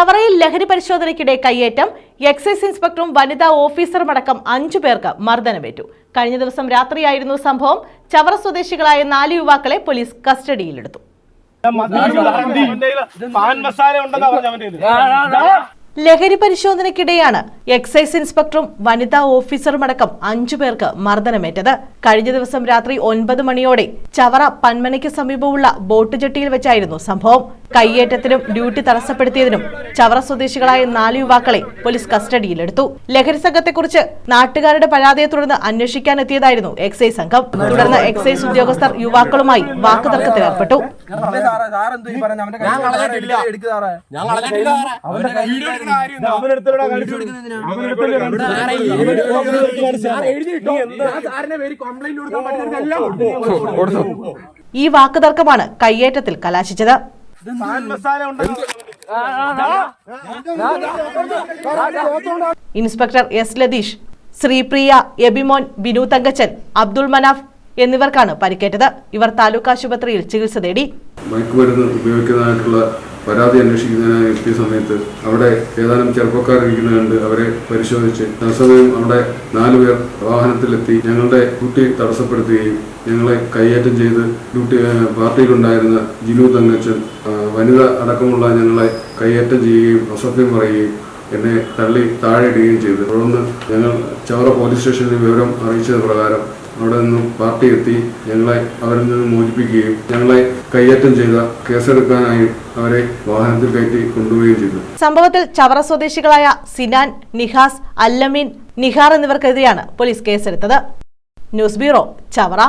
ചവറയിൽ ലഹരി പരിശോധനയ്ക്കിടെ കയ്യേറ്റം. എക്സൈസ് ഇൻസ്പെക്ടറും വനിതാ ഓഫീസറുമടക്കം അഞ്ചു പേർക്ക് മർദ്ദനമേറ്റു. കഴിഞ്ഞ ദിവസം രാത്രിയായിരുന്നു സംഭവം. ചവറ സ്വദേശികളായ നാല് യുവാക്കളെ പോലീസ് കസ്റ്റഡിയിലെടുത്തു. ലഹരി പരിശോധനയ്ക്കിടെയാണ് എക്സൈസ് ഇൻസ്പെക്ടറും വനിതാ ഓഫീസറുമടക്കം അഞ്ചു പേർക്ക് മർദ്ദനമേറ്റത്. കഴിഞ്ഞ ദിവസം രാത്രി ഒൻപത് മണിയോടെ ചവറ പന്മനയ്ക്ക് സമീപമുള്ള ബോട്ട് ജെട്ടിയിൽ വെച്ചായിരുന്നു സംഭവം. കയ്യേറ്റത്തിനും ഡ്യൂട്ടി തടസ്സപ്പെടുത്തിയതിനും ചവറ സ്വദേശികളായ നാല് യുവാക്കളെ പോലീസ് കസ്റ്റഡിയിലെടുത്തു. ലഹരി സംഘത്തെക്കുറിച്ച് നാട്ടുകാരുടെ പരാതിയെ തുടർന്ന് അന്വേഷിക്കാനെത്തിയതായിരുന്നു എക്സൈസ് സംഘം. തുടർന്ന് എക്സൈസ് ഉദ്യോഗസ്ഥർ യുവാക്കളുമായി വാക്കുതർക്കത്തിലേർപ്പെട്ടു ഏർപ്പെട്ടു? ഈ വാക്കുതർക്കമാണ് കയ്യേറ്റത്തിൽ കലാശിച്ചത്. ഇൻസ്പെക്ടർ എസ് ലതീഷ് ശ്രീപ്രിയ എബിമോൻ ബിനു തങ്കച്ചൻ അബ്ദുൾ മനാഫ് എന്നിവർക്കാണ് പരിക്കേറ്റത് ഇവർ താലൂക്ക് ആശുപത്രിയിൽ ചികിത്സ തേടി മയക്കുമരുന്ന് ഉപയോഗിക്കുന്നതായിട്ടുള്ള പരാതി അന്വേഷിക്കുന്നതിനായി എത്തിയ സമയത്ത് അവിടെ ഏതാനും ചെറുപ്പക്കാർ ഇരിക്കുന്നത് കണ്ട് അവരെ പരിശോധിച്ച് തത്സമയം അവിടെ നാലുപേർ വാഹനത്തിലെത്തി ഞങ്ങളുടെ ഡ്യൂട്ടി തടസ്സപ്പെടുത്തുകയും ഞങ്ങളെ കൈയേറ്റം ചെയ്ത് ഡ്യൂട്ടി പാർട്ടിയിലുണ്ടായിരുന്ന ജിനു തങ്കച്ചൻ വനിത അടക്കമുള്ള ഞങ്ങളെ കൈയേറ്റം ചെയ്യുകയും അസത്യം പറയുകയും എന്നെ തള്ളി താഴെ ഇടുകയും ചെയ്തു. തുടർന്ന് ഞങ്ങൾ ചവറ പോലീസ് സ്റ്റേഷനിൽ വിവരം അറിയിച്ചത് പ്രകാരം അവിടെ നിന്നും പാർട്ടി എത്തി ഞങ്ങളെ അവരിൽ നിന്ന് മോചിപ്പിക്കുകയും ഞങ്ങളെ കൈയേറ്റം ചെയ്ത കേസെടുക്കാനായി അവരെ വാഹനത്തിൽ കയറ്റി കൊണ്ടുപോവുകയും ചെയ്തു. സംഭവത്തിൽ ചവറ സ്വദേശികളായ സിനാൻ നിഹാസ് അല്ലമീൻ നിഹാർ എന്നിവർക്കെതിരെയാണ് പോലീസ് കേസെടുത്തത്. News bureau Chavara.